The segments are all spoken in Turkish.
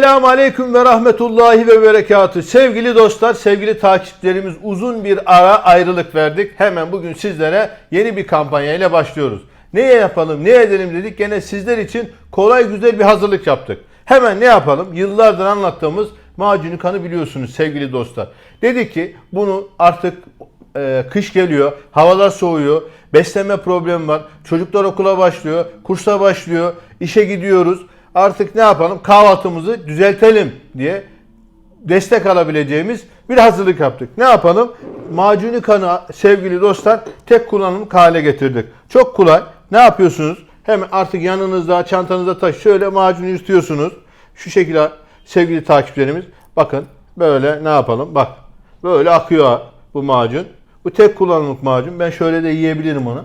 Selamun Aleyküm ve Rahmetullahi ve Berekatü. Sevgili dostlar, sevgili takipçilerimiz uzun bir ara ayrılık verdik. Hemen bugün sizlere yeni bir kampanya ile başlıyoruz. Neye yapalım, ne edelim dedik. Gene sizler için kolay güzel bir hazırlık yaptık. Hemen ne yapalım? Yıllardır anlattığımız macunu kanı biliyorsunuz sevgili dostlar. Dedik ki bunu artık e, kış geliyor, havalar soğuyor, beslenme problemi var, çocuklar okula başlıyor, kursa başlıyor, işe gidiyoruz. Artık ne yapalım? Kahvaltımızı düzeltelim diye destek alabileceğimiz bir hazırlık yaptık. Ne yapalım? Macuni kanı sevgili dostlar tek kullanımlık hale getirdik. Çok kolay. Ne yapıyorsunuz? Hemen artık yanınızda, çantanızda taş şöyle macunu yırtıyorsunuz. Şu şekilde sevgili takipçilerimiz bakın böyle ne yapalım? Bak böyle akıyor bu macun. Bu tek kullanımlık macun. Ben şöyle de yiyebilirim onu.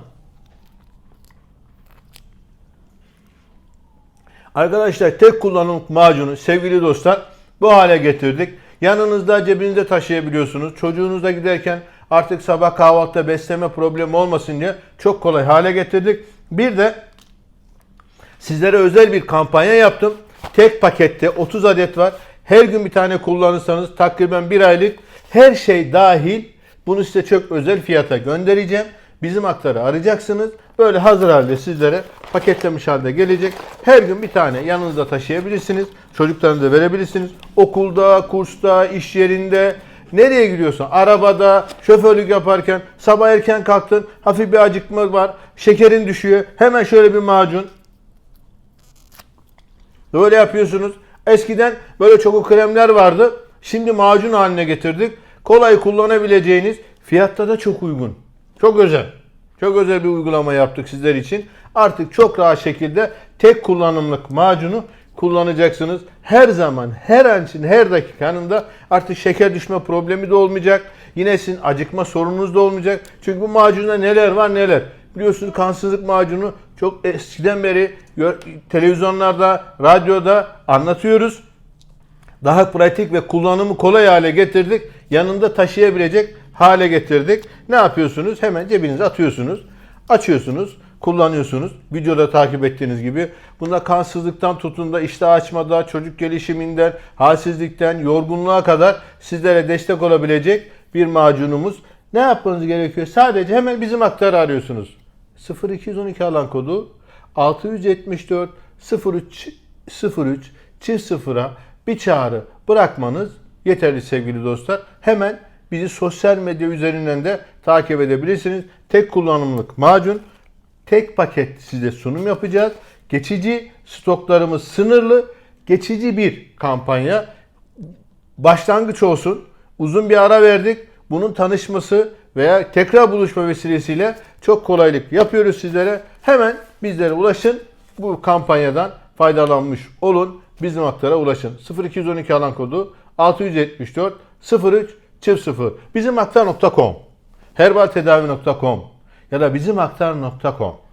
Arkadaşlar tek kullanımlık macunu sevgili dostlar bu hale getirdik. Yanınızda cebinizde taşıyabiliyorsunuz. Çocuğunuzla giderken artık sabah kahvaltıda besleme problemi olmasın diye çok kolay hale getirdik. Bir de sizlere özel bir kampanya yaptım. Tek pakette 30 adet var. Her gün bir tane kullanırsanız takriben bir aylık her şey dahil bunu size çok özel fiyata göndereceğim. Bizim aktarı arayacaksınız. Böyle hazır halde sizlere paketlemiş halde gelecek. Her gün bir tane yanınızda taşıyabilirsiniz. Çocuklarınıza verebilirsiniz. Okulda, kursta, iş yerinde, nereye gidiyorsan, arabada, şoförlük yaparken, sabah erken kalktın, hafif bir acıkma var, şekerin düşüyor. Hemen şöyle bir macun, Böyle yapıyorsunuz. Eskiden böyle çoku kremler vardı. Şimdi macun haline getirdik. Kolay kullanabileceğiniz, fiyatta da çok uygun. Çok özel. Çok özel bir uygulama yaptık sizler için. Artık çok rahat şekilde tek kullanımlık macunu kullanacaksınız. Her zaman, her an için, her dakikanında artık şeker düşme problemi de olmayacak. Yine sizin acıkma sorununuz da olmayacak. Çünkü bu macunda neler var neler. Biliyorsunuz kansızlık macunu çok eskiden beri televizyonlarda, radyoda anlatıyoruz. Daha pratik ve kullanımı kolay hale getirdik. Yanında taşıyabilecek hale getirdik. Ne yapıyorsunuz? Hemen cebinize atıyorsunuz. Açıyorsunuz, kullanıyorsunuz. Videoda takip ettiğiniz gibi. Bunda kansızlıktan tutun da iştah açmada, çocuk gelişiminden, halsizlikten, yorgunluğa kadar sizlere destek olabilecek bir macunumuz. Ne yapmanız gerekiyor? Sadece hemen bizim aktarı arıyorsunuz. 0212 alan kodu 674 03 03 çift sıfıra bir çağrı bırakmanız yeterli sevgili dostlar. Hemen bizi sosyal medya üzerinden de takip edebilirsiniz. Tek kullanımlık macun, tek paket size sunum yapacağız. Geçici stoklarımız sınırlı, geçici bir kampanya başlangıç olsun. Uzun bir ara verdik. Bunun tanışması veya tekrar buluşma vesilesiyle çok kolaylık yapıyoruz sizlere. Hemen bizlere ulaşın. Bu kampanyadan faydalanmış olun. Bizim aktara ulaşın. 0212 alan kodu 674 03 çift 0 bizimaktar.com herbaltedavi.com ya da bizimaktar.com